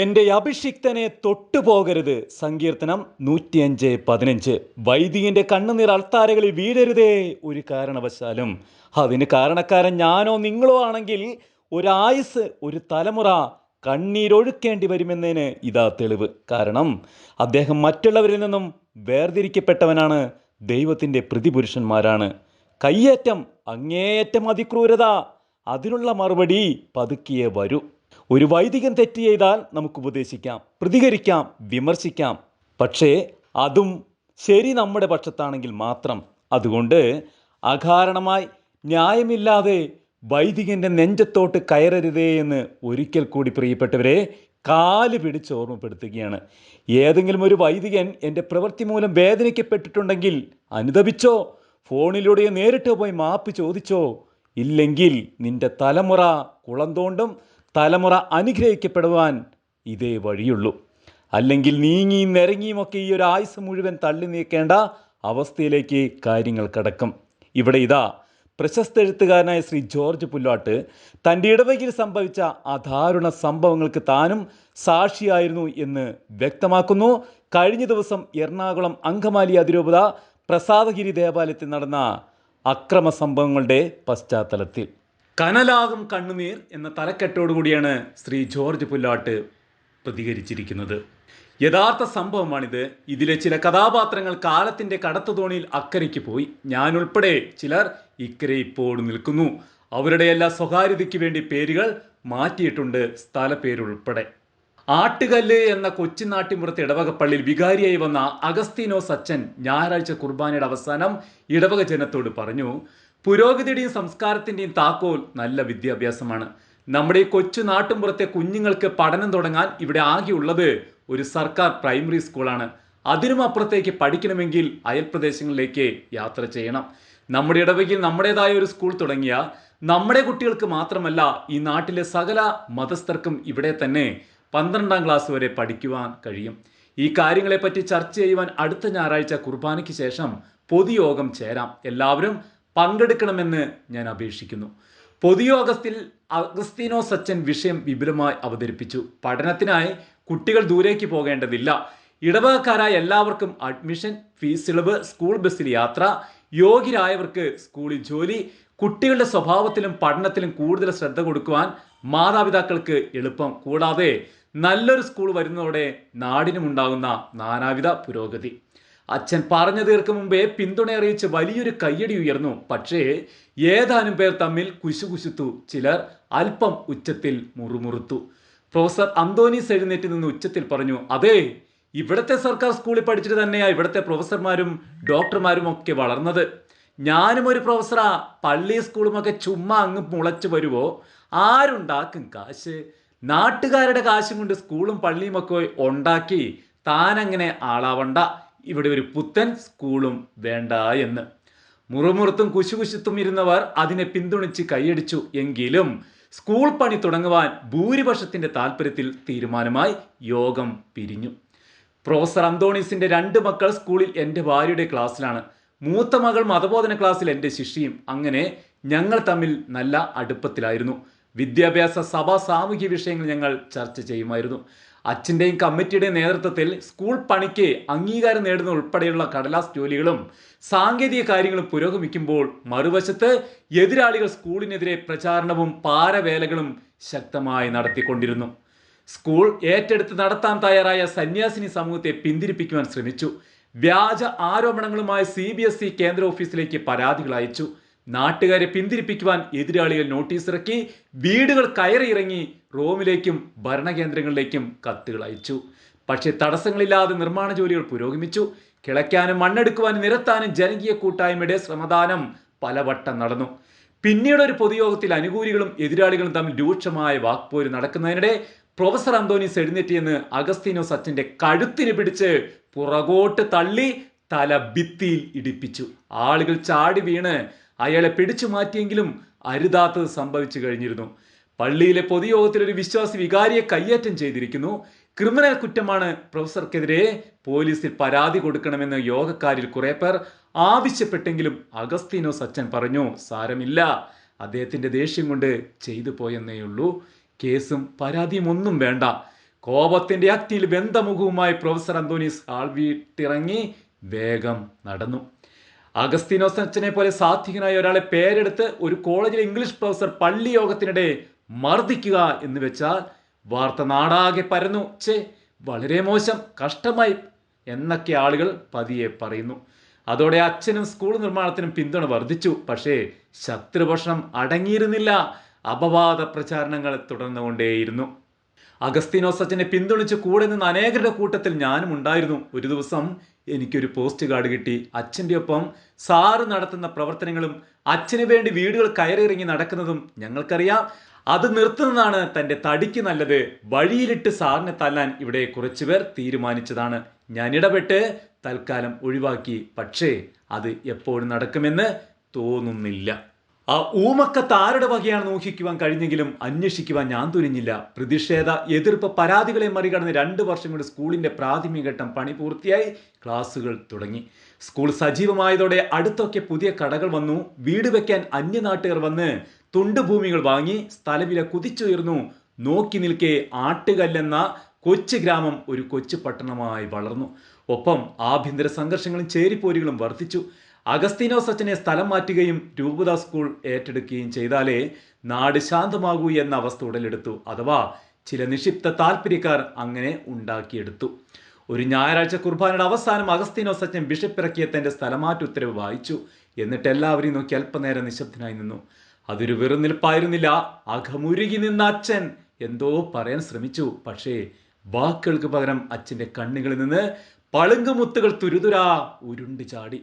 എന്റെ അഭിഷിക്തനെ തൊട്ടുപോകരുത് സങ്കീർത്തനം നൂറ്റിയഞ്ച് പതിനഞ്ച്. വൈദികന്റെ കണ്ണുനീർ അൾത്താരകളിൽ വീഴരുതേ ഒരു കാരണവശാലും. അതിന് കാരണക്കാരൻ ഞാനോ നിങ്ങളോ ആണെങ്കിൽ ഒരായുസ് ഒരു തലമുറ കണ്ണീരൊഴുക്കേണ്ടി വരുമെന്നതിന് ഇതാ തെളിവ്. കാരണം അദ്ദേഹം മറ്റുള്ളവരിൽ നിന്നും വേർതിരിക്കപ്പെട്ടവനാണ്. ദൈവത്തിന്റെ പ്രതിപുരുഷന്മാരാണ്. കയ്യേറ്റം അങ്ങേയറ്റം അതിക്രൂരത. അതിനുള്ള മറുപടി പതുക്കിയേ വരൂ. ഒരു വൈദികൻ തെറ്റ് ചെയ്താൽ നമുക്ക് ഉപദേശിക്കാം പ്രതികരിക്കാം വിമർശിക്കാം. പക്ഷേ അതും ശരി നമ്മുടെ പക്ഷത്താണെങ്കിൽ മാത്രം. അതുകൊണ്ട് അകാരണമായി ന്യായമില്ലാതെ വൈദികന്റെ നെഞ്ചത്തോട്ട് കയറരുതേ എന്ന് ഒരിക്കൽ കൂടി പ്രിയപ്പെട്ടവരെ കാൽ പിടിച്ച് ഓർമ്മപ്പെടുത്തുകയാണ്. ഏതെങ്കിലും ഒരു വൈദികൻ എന്റെ പ്രവൃത്തി മൂലം വേദനിക്കപ്പെട്ടിട്ടുണ്ടെങ്കിൽ അനുദപിച്ചോ ഫോണിലൂടെ നേരിട്ട് പോയി മാപ്പ് ചോദിച്ചോ ഇല്ലെങ്കിൽ നിന്റെ തലമുറ കുളം തോണ്ടും തലമുറ അനുഗ്രഹിക്കപ്പെടുവാൻ ഇതേ വഴിയുള്ളൂ. അല്ലെങ്കിൽ നീങ്ങിയും നിരങ്ങിയുമൊക്കെ ഈ ഒരു ആയുസ് മുഴുവൻ തള്ളി നീക്കേണ്ട അവസ്ഥയിലേക്ക് കാര്യങ്ങൾ കടക്കും. ഇവിടെ ഇതാ പ്രശസ്ത എഴുത്തുകാരനായ ശ്രീ ജോർജ് പുല്ലാട്ട് തന്റെ ഇടവകയിൽ സംഭവിച്ച അധാരുണ സംഭവങ്ങൾക്ക് താനും സാക്ഷിയായിരുന്നു എന്ന് വ്യക്തമാക്കുന്നു. കഴിഞ്ഞ ദിവസം എറണാകുളം അങ്കമാലി അതിരൂപത പ്രസാദഗിരി ദേവാലയത്തിൽ നടന്ന അക്രമ സംഭവങ്ങളുടെ പശ്ചാത്തലത്തിൽ. കനലാകും കണ്ണുനീർ എന്ന തലക്കെട്ടോടുകൂടിയാണ് ശ്രീ ജോർജ് പുല്ലാട്ട് പ്രതികരിച്ചിരിക്കുന്നത്. യഥാർത്ഥ സംഭവമാണിത്. ഇതിലെ ചില കഥാപാത്രങ്ങൾ കാലത്തിന്റെ കടത്തുതോണിയിൽ അക്കരയ്ക്ക് പോയി. ഞാനുൾപ്പെടെ ചിലർ ഇക്കരെ ഇപ്പോൾ നിൽക്കുന്നു. അവരുടെ എല്ലാ സ്വകാര്യതയ്ക്ക് വേണ്ടി പേരുകൾ മാറ്റിയിട്ടുണ്ട് സ്ഥലപ്പേരുൾപ്പെടെ ആട്ടുകല്ല് എന്ന കൊച്ചി നാട്ടിൻപുറത്ത് ഇടവകപ്പള്ളിയിൽ വികാരിയായി വന്ന അഗസ്തീനോ സച്ചൻ ഞായറാഴ്ച കുർബാനയുടെ അവസാനം ഇടവക ജനത്തോട് പറഞ്ഞു പുരോഗതിയുടെയും സംസ്കാരത്തിന്റെയും താക്കോൽ നല്ല വിദ്യാഭ്യാസമാണ്. നമ്മുടെ ഈ കൊച്ചു നാട്ടിൻപുറത്തെ കുഞ്ഞുങ്ങൾക്ക് പഠനം തുടങ്ങാൻ ഇവിടെ ആകെയുള്ളത് ഒരു സർക്കാർ പ്രൈമറി സ്കൂളാണ്. അതിനും അപ്പുറത്തേക്ക് പഠിക്കണമെങ്കിൽ അയൽപ്രദേശങ്ങളിലേക്ക് യാത്ര ചെയ്യണം. നമ്മുടെ ഇടവകയിൽ നമ്മുടേതായ ഒരു സ്കൂൾ തുടങ്ങിയ നമ്മുടെ കുട്ടികൾക്ക് മാത്രമല്ല ഈ നാട്ടിലെ സകല മതസ്ഥർക്കും ഇവിടെ തന്നെ പന്ത്രണ്ടാം ക്ലാസ് വരെ പഠിക്കുവാൻ കഴിയും. ഈ കാര്യങ്ങളെപ്പറ്റി ചർച്ച ചെയ്യുവാൻ അടുത്ത ഞായറാഴ്ച കുർബാനയ്ക്ക് ശേഷം പൊതുയോഗം ചേരാം. എല്ലാവരും പങ്കെടുക്കണമെന്ന് ഞാൻ അപേക്ഷിക്കുന്നു. പൊതുയോഗത്തിൽ അഗസ്തീനോ സച്ചൻ വിഷയം വിപുലമായി അവതരിപ്പിച്ചു. പഠനത്തിനായി കുട്ടികൾ ദൂരേക്ക് പോകേണ്ടതില്ല. ഇടവകക്കാരായ എല്ലാവർക്കും അഡ്മിഷൻ ഫീസ് ഇളവ് സ്കൂൾ ബസ്സിൽ യാത്ര യോഗ്യരായവർക്ക് സ്കൂളിൽ ജോലി കുട്ടികളുടെ സ്വഭാവത്തിലും പഠനത്തിലും കൂടുതൽ ശ്രദ്ധ കൊടുക്കുവാൻ മാതാപിതാക്കൾക്ക് എളുപ്പം. കൂടാതെ നല്ലൊരു സ്കൂൾ വരുന്നതോടെ നാടിനുമുണ്ടാകുന്ന നാനാവിധ പുരോഗതി. അച്ഛൻ പറഞ്ഞു തീർക്കും മുമ്പേ പിന്തുണ അറിയിച്ച് വലിയൊരു കയ്യടി ഉയർന്നു. പക്ഷേ ഏതാനും പേർ തമ്മിൽ കുശുകുശുത്തു. ചിലർ അല്പം ഉച്ചത്തിൽ മുറുമുറുത്തു. പ്രൊഫസർ അന്തോണീസ് എഴുന്നേറ്റ് നിന്ന് ഉച്ചത്തിൽ പറഞ്ഞു അതെ ഇവിടത്തെ സർക്കാർ സ്കൂളിൽ പഠിച്ചിട്ട് തന്നെയാ ഇവിടത്തെ പ്രൊഫസർമാരും ഡോക്ടർമാരും ഒക്കെ വളർന്നത്. ഞാനും ഒരു പ്രൊഫസറാ. പള്ളി സ്കൂളുമൊക്കെ ചുമ്മാ അങ്ങ് മുളച്ചു വരുവോ? ആരുണ്ടാക്കും കാശ്? നാട്ടുകാരുടെ കാശും കൊണ്ട് സ്കൂളും പള്ളിയും ഒക്കെ ഉണ്ടാക്കി താനങ്ങനെ ആളാവണ്ട. ഇവിടെ ഒരു പുത്തൻ സ്കൂളും വേണ്ട എന്ന്. മുറുമുറുത്തും കുശുകുശുത്തും ഇരുന്നവർ അതിനെ പിന്തുണച്ച് കൈയടിച്ചു എങ്കിലും സ്കൂൾ പണി തുടങ്ങുവാൻ ഭൂരിപക്ഷത്തിന്റെ താല്പര്യത്തിൽ തീരുമാനമായി യോഗം പിരിഞ്ഞു. പ്രൊഫസർ അന്തോണീസിന്റെ രണ്ട് മക്കൾ സ്കൂളിൽ എന്റെ ഭാര്യയുടെ ക്ലാസ്സിലാണ്. മൂത്ത മകൾ മതബോധന ക്ലാസ്സിൽ എന്റെ ശിഷ്യയും. അങ്ങനെ ഞങ്ങൾ തമ്മിൽ നല്ല അടുപ്പത്തിലായിരുന്നു. വിദ്യാഭ്യാസ സഭാ സാമൂഹ്യ വിഷയങ്ങൾ ഞങ്ങൾ ചർച്ച ചെയ്യുമായിരുന്നു. അച്ഛന്റെയും കമ്മിറ്റിയുടെയും നേതൃത്വത്തിൽ സ്കൂൾ പണിക്ക് അംഗീകാരം നേടുന്ന ഉൾപ്പെടെയുള്ള കടലാസ് ജോലികളും സാങ്കേതിക കാര്യങ്ങളും പുരോഗമിക്കുമ്പോൾ മറുവശത്ത് എതിരാളികൾ സ്കൂളിനെതിരെ പ്രചാരണവും പാരവേലകളും ശക്തമായി നടത്തിക്കൊണ്ടിരുന്നു. സ്കൂൾ ഏറ്റെടുത്ത് നടത്താൻ തയ്യാറായ സന്യാസിനി സമൂഹത്തെ പിന്തിരിപ്പിക്കുവാൻ ശ്രമിച്ചു. വ്യാജ ആരോപണങ്ങളുമായി സി കേന്ദ്ര ഓഫീസിലേക്ക് പരാതികൾ അയച്ചു. നാട്ടുകാരെ പിന്തിരിപ്പിക്കുവാൻ എതിരാളികൾ നോട്ടീസ് ഇറക്കി വീടുകൾ കയറിയിറങ്ങി റോമിലേക്കും ഭരണകേന്ദ്രങ്ങളിലേക്കും കത്തുകൾ അയച്ചു. പക്ഷേ തടസ്സങ്ങളില്ലാതെ നിർമ്മാണ ജോലികൾ പുരോഗമിച്ചു. കിളയ്ക്കാനും മണ്ണെടുക്കുവാനും നിരത്താനും ജനകീയ കൂട്ടായ്മയുടെ ശ്രമദാനം പലവട്ടം നടന്നു. പിന്നീട് ഒരു പൊതുയോഗത്തിൽ അനുകൂലികളും എതിരാളികളും തമ്മിൽ രൂക്ഷമായ വാക്പോര് നടക്കുന്നതിനിടെ പ്രൊഫസർ അന്തോണീസ് എഴുന്നേറ്റിയെന്ന് അഗസ്തീനോസ് സച്ചിന്റെ കഴുത്തിന് പിടിച്ച് പുറകോട്ട് തള്ളി തല ഭിത്തിയിൽ ഇടിപ്പിച്ചു. ആളുകൾ ചാടി വീണ് അയാളെ പിടിച്ചു മാറ്റിയെങ്കിലും അരുതാത്തത് സംഭവിച്ചു കഴിഞ്ഞിരുന്നു. പള്ളിയിലെ പൊതുയോഗത്തിൽ ഒരു വിശ്വാസി വികാരിയെ കയ്യേറ്റം ചെയ്തിരിക്കുന്നു. ക്രിമിനൽ കുറ്റമാണ് പ്രൊഫസർക്കെതിരെ പോലീസിൽ പരാതി കൊടുക്കണമെന്ന് യോഗക്കാരിൽ കുറെ പേർ ആവശ്യപ്പെട്ടെങ്കിലും അഗസ്തീനോസ് അച്ഛൻ പറഞ്ഞു സാരമില്ല. അദ്ദേഹത്തിന്റെ ദേഷ്യം കൊണ്ട് ചെയ്തു പോയെന്നേയുള്ളൂ കേസും പരാതിയും ഒന്നും വേണ്ട. കോപത്തിന്റെ അഗ്നിയിൽ ബന്ധമുഖവുമായി പ്രൊഫസർ അന്തോണീസ് ആൾ വീട്ടിറങ്ങി വേഗം നടന്നു. അഗസ്തീനോസ് അച്ഛനെ പോലെ സാത്വികനായ ഒരാളെ പേരെടുത്ത് ഒരു കോളേജിലെ ഇംഗ്ലീഷ് പ്രൊഫസർ പള്ളി യോഗത്തിനിടെ മർദ്ദിക്കുക എന്ന് വെച്ചാൽ വാർത്ത നാടാകെ പരന്നു. ചേ വളരെ മോശം കഷ്ടമായി എന്നൊക്കെ ആളുകൾ പതിയെ പറയുന്നു. അതോടെ അച്ഛനും സ്കൂൾ നിർമ്മാണത്തിനും പിന്തുണ വർദ്ധിച്ചു. പക്ഷേ ശത്രുഭക്ഷണം അടങ്ങിയിരുന്നില്ല. അപവാദ പ്രചാരണങ്ങൾ തുടർന്നുകൊണ്ടേയിരുന്നു. അഗസ്തീനോസ് അച്ഛനെ പിന്തുണച്ച് കൂടെ നിന്ന് അനേകരുടെ കൂട്ടത്തിൽ ഞാനും ഉണ്ടായിരുന്നു. ഒരു ദിവസം എനിക്കൊരു പോസ്റ്റ് കാർഡ് കിട്ടി. അച്ഛന്റെ ഒപ്പം സാറ് നടത്തുന്ന പ്രവർത്തനങ്ങളും അച്ഛന് വേണ്ടി വീടുകൾ കയറിയിറങ്ങി നടക്കുന്നതും ഞങ്ങൾക്കറിയാം. അത് നിർത്തുന്നതാണ് തന്റെ തടിക്ക് നല്ലത്. വഴിയിലിട്ട് സാറിനെ തല്ലാൻ ഇവിടെ കുറച്ചുപേർ തീരുമാനിച്ചതാണ്. ഞാൻ ഇടപെട്ട് തൽക്കാലം ഒഴിവാക്കി. പക്ഷേ അത് എപ്പോഴും നടക്കുമെന്ന് തോന്നുന്നില്ല. ആ ഊമക്കത്ത് ആരുടെ വകയാണ് ഊഹിക്കുവാൻ കഴിഞ്ഞെങ്കിലും അന്വേഷിക്കുവാൻ ഞാൻ തുനിഞ്ഞില്ല. പ്രതിഷേധ എതിർപ്പ് പരാതികളെ മറികടന്ന് രണ്ട് വർഷം കൊണ്ട് സ്കൂളിന്റെ പ്രാഥമിക ഘട്ടം പണി പൂർത്തിയായി. ക്ലാസ്സുകൾ തുടങ്ങി. സ്കൂൾ സജീവമായതോടെ അടുത്തൊക്കെ പുതിയ കടകൾ വന്നു. വീട് വെക്കാൻ അന്യനാട്ടുകാർ വന്ന് തുണ്ടുഭൂമികൾ വാങ്ങി സ്ഥലവില കുതിച്ചുയർന്നു. നോക്കി നിൽക്കെ ആട്ടുകല്ലെന്ന കൊച്ചു ഗ്രാമം ഒരു കൊച്ചു പട്ടണമായി വളർന്നു. ഒപ്പം ആഭ്യന്തര സംഘർഷങ്ങളും ചേരിപ്പോരുകളും വർദ്ധിച്ചു. അഗസ്തീനോസ് സച്ചിനെ സ്ഥലം മാറ്റുകയും രൂപത സ്കൂൾ ഏറ്റെടുക്കുകയും ചെയ്താലേ നാട് ശാന്തമാകൂ എന്ന അവസ്ഥ ഉടലെടുത്തു. അഥവാ ചില നിക്ഷിപ്ത താല്പര്യക്കാർ അങ്ങനെ ഉണ്ടാക്കിയെടുത്തു. ഒരു ഞായറാഴ്ച കുർബാനയുടെ അവസാനം അഗസ്തീനോ സച്ചൻ ബിഷപ്പ് ഇറക്കിയ തന്റെ സ്ഥലമാറ്റ ഉത്തരവ് വായിച്ചു. എന്നിട്ട് എല്ലാവരെയും നോക്കി അല്പനേരം നിശബ്ദനായി നിന്നു. അതൊരു വെറുനിൽപ്പായിരുന്നില്ല അകമുരുകി നിന്ന അച്ഛൻ എന്തോ പറയാൻ ശ്രമിച്ചു. പക്ഷേ വാക്കുകൾക്ക് പകരം അച്ഛന്റെ കണ്ണുകളിൽ നിന്ന് പളുങ്കുമുത്തുകൾ തുരുതുരാ ഉരുണ്ട് ചാടി.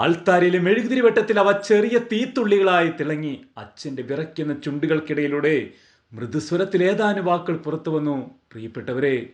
അൾത്താരയിലെ മെഴുകുതിരി വെട്ടത്തിൽ അവ ചെറിയ തീത്തുള്ളികളായി തിളങ്ങി. അച്ഛന്റെ വിറയ്ക്കുന്ന ചുണ്ടുകൾക്കിടയിലൂടെ മൃദുസ്വരത്തിൽ ഏതാനും വാക്കുകൾ പുറത്തു വന്നു. പ്രിയപ്പെട്ടവരെ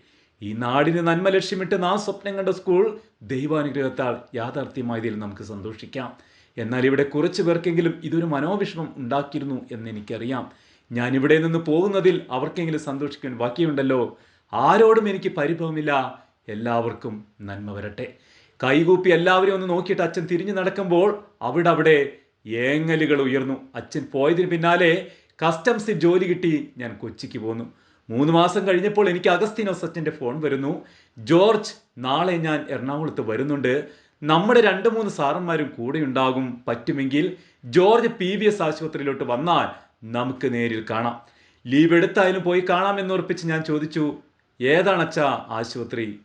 ഈ നാടിന് നന്മ ലക്ഷ്യമിട്ട് നാം സ്വപ്നം കണ്ട സ്കൂൾ ദൈവാനുഗ്രഹത്താൽ യാഥാർത്ഥ്യമായതിൽ നമുക്ക് സന്തോഷിക്കാം. എന്നാൽ ഇവിടെ കുറച്ചു പേർക്കെങ്കിലും ഇതൊരു മനോവിഷമം ഉണ്ടാക്കിയിരുന്നു എന്ന് എനിക്കറിയാം ഞാൻ ഇവിടെ നിന്ന് പോകുന്നതിൽ അവർക്കെങ്കിലും സന്തോഷിക്കാൻ ബാക്കിയുണ്ടല്ലോ. ആരോടും എനിക്ക് പരിഭവമില്ല. എല്ലാവർക്കും നന്മ വരട്ടെ. കൈകൂപ്പി എല്ലാവരും ഒന്ന് നോക്കിയിട്ട് അച്ഛൻ തിരിഞ്ഞു നടക്കുമ്പോൾ അവിടെ അവിടെ ഏങ്ങലുകൾ ഉയർന്നു. അച്ഛൻ പോയതിന് പിന്നാലെ കസ്റ്റംസിൽ ജോലി കിട്ടി. ഞാൻ കൊച്ചിക്ക് പോന്നു. മൂന്ന് മാസം കഴിഞ്ഞപ്പോൾ എനിക്ക് അഗസ്തീനോസ് അച്ഛന്റെ ഫോൺ വരുന്നു. ജോർജ് നാളെ ഞാൻ എറണാകുളത്ത് വരുന്നുണ്ട്. നമ്മുടെ രണ്ട് മൂന്ന് സാറന്മാരും കൂടെ ഉണ്ടാകും. പറ്റുമെങ്കിൽ ജോർജ് പി വി എസ് ആശുപത്രിയിലോട്ട് വന്നാൽ നമുക്ക് നേരിൽ കാണാം. ലീവ് എടുത്തായാലും പോയി കാണാം എന്നുറപ്പിച്ച് ഞാൻ ചോദിച്ചു ഏതാണ് അച്ഛാ ആശുപത്രി?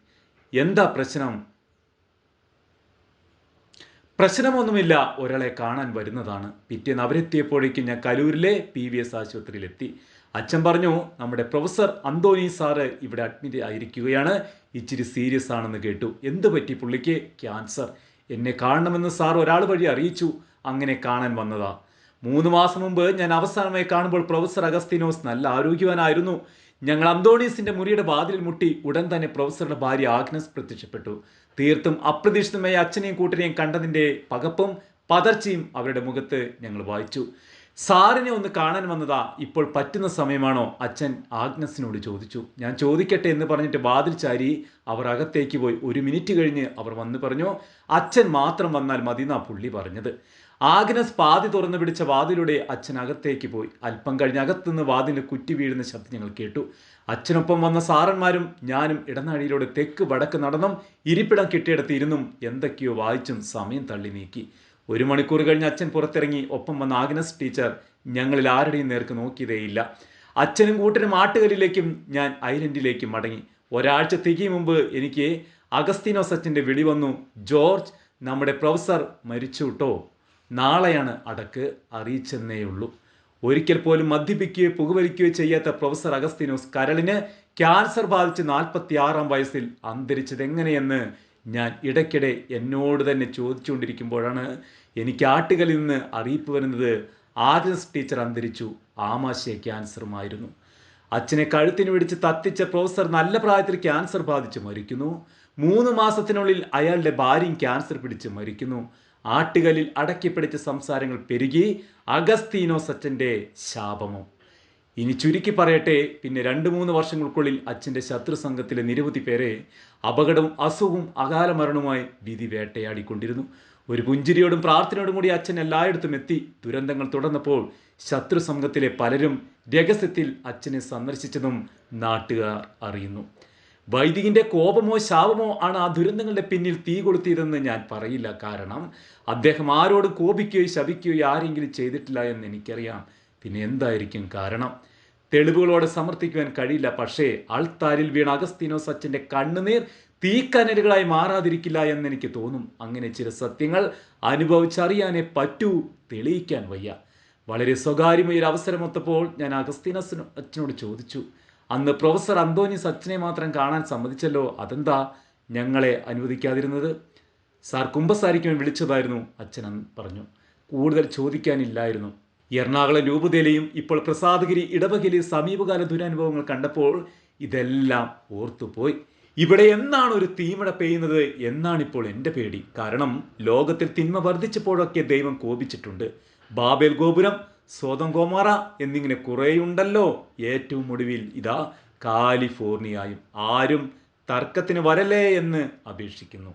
എന്താ പ്രശ്നം? പ്രശ്നമൊന്നുമില്ല. ഒരാളെ കാണാൻ വരുന്നതാണ്. പിറ്റേന്ന് അവരെത്തിയപ്പോഴേക്കും ഞാൻ കലൂരിലെ പി വി എസ് ആശുപത്രിയിലെത്തി. അച്ഛൻ പറഞ്ഞു നമ്മുടെ പ്രൊഫസർ അന്തോണി സാറ് ഇവിടെ അഡ്മിറ്റ് ആയിരിക്കുകയാണ്. ഇച്ചിരി സീരിയസ് ആണെന്ന് കേട്ടു. എന്ത് പറ്റി പുള്ളിക്ക്? ക്യാൻസർ. എന്നെ കാണണമെന്ന് സാർ ഒരാൾ വഴി അറിയിച്ചു. അങ്ങനെ കാണാൻ വന്നതാ. മൂന്ന് മാസം മുമ്പ് ഞാൻ അവസാനമായി കാണുമ്പോൾ പ്രൊഫസർ അഗസ്തിനോസ് നല്ല ആരോഗ്യവാനായിരുന്നു. ഞങ്ങൾ അന്തോണീസിന്റെ മുറിയുടെ വാതിലിൽ മുട്ടി ഉടൻ തന്നെ പ്രൊഫസറുടെ ഭാര്യ ആഗ്നസ് പ്രത്യക്ഷപ്പെട്ടു. തീർത്തും അപ്രതീക്ഷിതമായ അച്ഛനെയും കൂട്ടരെയും കണ്ടതിന്റെ പകപ്പും പതർച്ചയും അവരുടെ മുഖത്ത് ഞങ്ങൾ വായിച്ചു. സാറിനെ ഒന്ന് കാണാൻ വന്നതാ ഇപ്പോൾ പറ്റുന്ന സമയമാണോ? അച്ഛൻ ആഗ്നസിനോട് ചോദിച്ചു. ഞാൻ ചോദിക്കട്ടെ എന്ന് പറഞ്ഞിട്ട് വാതിൽ ചാരി അവർ അകത്തേക്ക് പോയി. ഒരു മിനിറ്റ് കഴിഞ്ഞ് അവർ വന്ന് പറഞ്ഞു അച്ഛൻ മാത്രം വന്നാൽ മതി എന്നാ പുള്ളി പറഞ്ഞത്. ആഗ്നസ് പാതി തുറന്നു പിടിച്ച വാതിലൂടെ അച്ഛൻ അകത്തേക്ക് പോയി. അല്പം കഴിഞ്ഞ് അകത്തുനിന്ന് വാതിന് കുറ്റി വീഴുന്ന ശബ്ദം ഞങ്ങൾ കേട്ടു. അച്ഛനൊപ്പം വന്ന സാറന്മാരും ഞാനും ഇടനാഴിയിലൂടെ തെക്ക് വടക്ക് നടന്നും ഇരിപ്പിടം കിട്ടിയിടത്ത് ഇരുന്നും എന്തൊക്കെയോ വായിച്ചും സമയം തള്ളി നീക്കി. ഒരു മണിക്കൂർ കഴിഞ്ഞ് അച്ഛൻ പുറത്തിറങ്ങി. ഒപ്പം വന്ന ആഗ്നസ് ടീച്ചർ ഞങ്ങളിൽ ആരുടെയും നേർക്ക് നോക്കിയതേയില്ല. അച്ഛനും കൂട്ടനും ആട്ടുകലിലേക്കും ഞാൻ ഐലൻഡിലേക്കും മടങ്ങി. ഒരാഴ്ച തികയും മുമ്പ് എനിക്ക് അഗസ്തീനോസ് അച്ഛന്റെ വിളി വന്നു. ജോർജ് നമ്മുടെ പ്രൊഫസർ മരിച്ചു കേട്ടോ നാളെയാണ് അടക്ക് അറിയിച്ചെന്നേയുള്ളൂ ഒരിക്കൽ പോലും മദ്യപിക്കുകയോ പുകവലിക്കുകയോ ചെയ്യാത്ത പ്രൊഫസർ അഗസ്തീനോസ് കരളിന് ക്യാൻസർ ബാധിച്ച് നാൽപ്പത്തി ആറാം വയസ്സിൽ അന്തരിച്ചതെങ്ങനെയെന്ന് ഞാൻ ഇടയ്ക്കിടെ എന്നോട് തന്നെ ചോദിച്ചുകൊണ്ടിരിക്കുമ്പോഴാണ് എനിക്ക് ആട്ടുകളിൽ നിന്ന് അറിയിപ്പ് വരുന്നത്. ആഗ്നസ് ടീച്ചർ അന്തരിച്ചു. ആമാശയ ക്യാൻസറുമായിരുന്നു. അച്ഛനെ കഴുത്തിന് പിടിച്ച് തത്തിച്ച പ്രൊഫസർ നല്ല പ്രായത്തിൽ ക്യാൻസർ ബാധിച്ച് മരിക്കുന്നു. മൂന്ന് മാസത്തിനുള്ളിൽ അയാളുടെ ഭാര്യയും ക്യാൻസർ പിടിച്ച് മരിക്കുന്നു. ആട്ടുകലിൽ അടക്കിപ്പിടിച്ച സംസാരങ്ങൾ പെരുകി അഗസ്തീനോസ് അച്ഛന്റെ ശാപമോ. ഇനി ചുരുക്കി പറയട്ടെ പിന്നെ രണ്ട് മൂന്ന് വർഷങ്ങൾക്കുള്ളിൽ അച്ഛന്റെ ശത്രു സംഘത്തിലെ നിരവധി പേരെ അപകടവും അസുഖവും അകാല മരണവുമായി വിധി വേട്ടയാടിക്കൊണ്ടിരുന്നു. ഒരു പുഞ്ചിരിയോടും പ്രാർത്ഥനയോടും കൂടി അച്ഛൻ എല്ലായിടത്തും എത്തി. ദുരന്തങ്ങൾ തുടർന്നപ്പോൾ ശത്രു സംഘത്തിലെ പലരും രഹസ്യത്തിൽ അച്ഛനെ സന്ദർശിച്ചതും നാട്ടുകാർ അറിയുന്നു. വൈദികന്റെ കോപമോ ശാപമോ ആണ് ആ ദുരന്തങ്ങളുടെ പിന്നിൽ തീ കൊളുത്തിയതെന്ന് ഞാൻ പറയില്ല. കാരണം അദ്ദേഹം ആരോട് കോപിക്കുകയോ ശപിക്കുകയോ ആരെങ്കിലും ചെയ്തിട്ടില്ല എന്ന് എനിക്കറിയാം. പിന്നെ എന്തായിരിക്കും കാരണം? തെളിവുകളോടെ സമർത്ഥിക്കുവാൻ കഴിയില്ല. പക്ഷേ ആൾത്താരിൽ വീണ അഗസ്തീനോ സച്ചിന്റെ കണ്ണുനീർ തീക്കനലുകളായി മാറാതിരിക്കില്ല എന്ന് എനിക്ക് തോന്നും. അങ്ങനെ ചില സത്യങ്ങൾ അനുഭവിച്ചറിയാനേ പറ്റൂ തെളിയിക്കാൻ വയ്യ. വളരെ സ്വകാര്യമായ ഒരു അവസരമൊത്തപ്പോൾ ഞാൻ അഗസ്തീനസ് അച്ഛനോട് ചോദിച്ചു. അന്ന് പ്രൊഫസർ അന്തോണി സച്ചിനെ മാത്രം കാണാൻ സമ്മതിച്ചല്ലോ. അതെന്താ ഞങ്ങളെ അനുവദിക്കാതിരുന്നത്? സാർ കുമ്പസാരിക്കുവാൻ വിളിച്ചതായിരുന്നു അച്ഛൻ പറഞ്ഞു. കൂടുതൽ ചോദിക്കാനില്ലായിരുന്നു. എറണാകുളം രൂപതയിലെയും ഇപ്പോൾ പ്രസാദഗിരി ഇടവകയിലെ സമീപകാല ദുരനുഭവങ്ങൾ കണ്ടപ്പോൾ ഇതെല്ലാം ഓർത്തുപോയി. ഇവിടെ എന്നാണ് ഒരു തീമഴ പെയ്യുന്നത് എന്നാണിപ്പോൾ എന്റെ പേടി. കാരണം ലോകത്തിൽ തിന്മ വർദ്ധിച്ചപ്പോഴൊക്കെ ദൈവം കോപിച്ചിട്ടുണ്ട്. ബാബേൽ ഗോപുരം സ്വതം ഗോമാറ എന്നിങ്ങനെ കുറേയുണ്ടല്ലോ. ഏറ്റവും ഒടുവിൽ ഇതാ കാലിഫോർണിയയും ആരും തർക്കത്തിന് വരല്ലേ എന്ന് അപേക്ഷിക്കുന്നു.